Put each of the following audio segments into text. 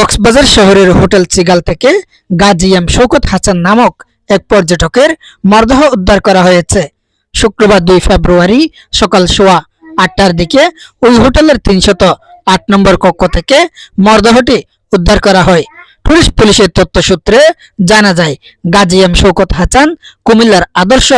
কক্সবাজার শহরের হোটেল চিগাল থেকে গাজী এম শৌকত হাসান নামক এক পর্যটকের মরদেহ উদ্ধার করা হয়েছে। শুক্রবার দুই ফেব্রুয়ারি সকাল সোয়া আটটার দিকে ওই হোটেলের তিনশত আট নম্বর কক্ষ থেকে মরদেহটি উদ্ধার করা হয়। পুলিশ পুলিশের তথ্য সূত্রে জানা যায়, গাজী এম শৌকত হাসান কুমিল্লার আদর্শ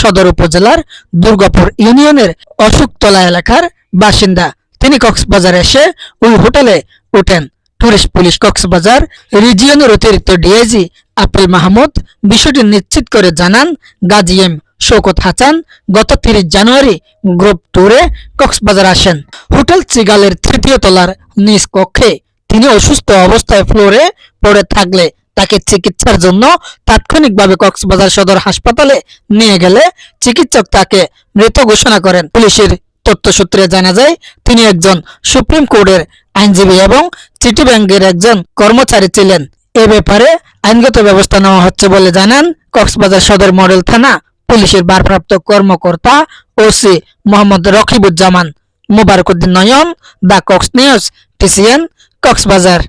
সদর উপজেলার দুর্গাপুর ইউনিয়নের অশোকতলা এলাকার বাসিন্দা। তিনি কক্সবাজার এসে ওই হোটেলে ওঠেন টুরিস্ট পুলিশ কক্সবাজার রিজিয়নের অতিরিক্ত ডিআইজি আপিল মাহমুদ বিষয়টি নিশ্চিত করে জানান, গাজী এম শৌকত হাসান গত তিরিশ জানুয়ারি গ্রুপ ট্যুরে কক্সবাজার আসেন। হোটেল চিগালের তৃতীয় তলার নিজ কক্ষে তিনি অসুস্থ অবস্থায় ফ্লোরে পড়ে থাকলে তাকে চিকিৎসার জন্য তাৎক্ষণিকভাবে কক্সবাজার সদর হাসপাতালে নিয়ে গেলে চিকিৎসক তাকে মৃত ঘোষণা করেন। পুলিশের তথ্য সূত্রে জানা যায়, তিনি একজন সুপ্রিম কোর্টের আইনজীবী এবং সিটি ব্যাংকের একজন কর্মচারী ছিলেন। এ ব্যাপারে আইনগত ব্যবস্থা নেওয়া হচ্ছে বলে জানান কক্সবাজার সদর মডেল থানা পুলিশের ভারপ্রাপ্ত কর্মকর্তা OC Mohammad Rakibuzzaman. মুবারকুদ্দিন Nayan, the Cox News, TCN, Cox's Bazar.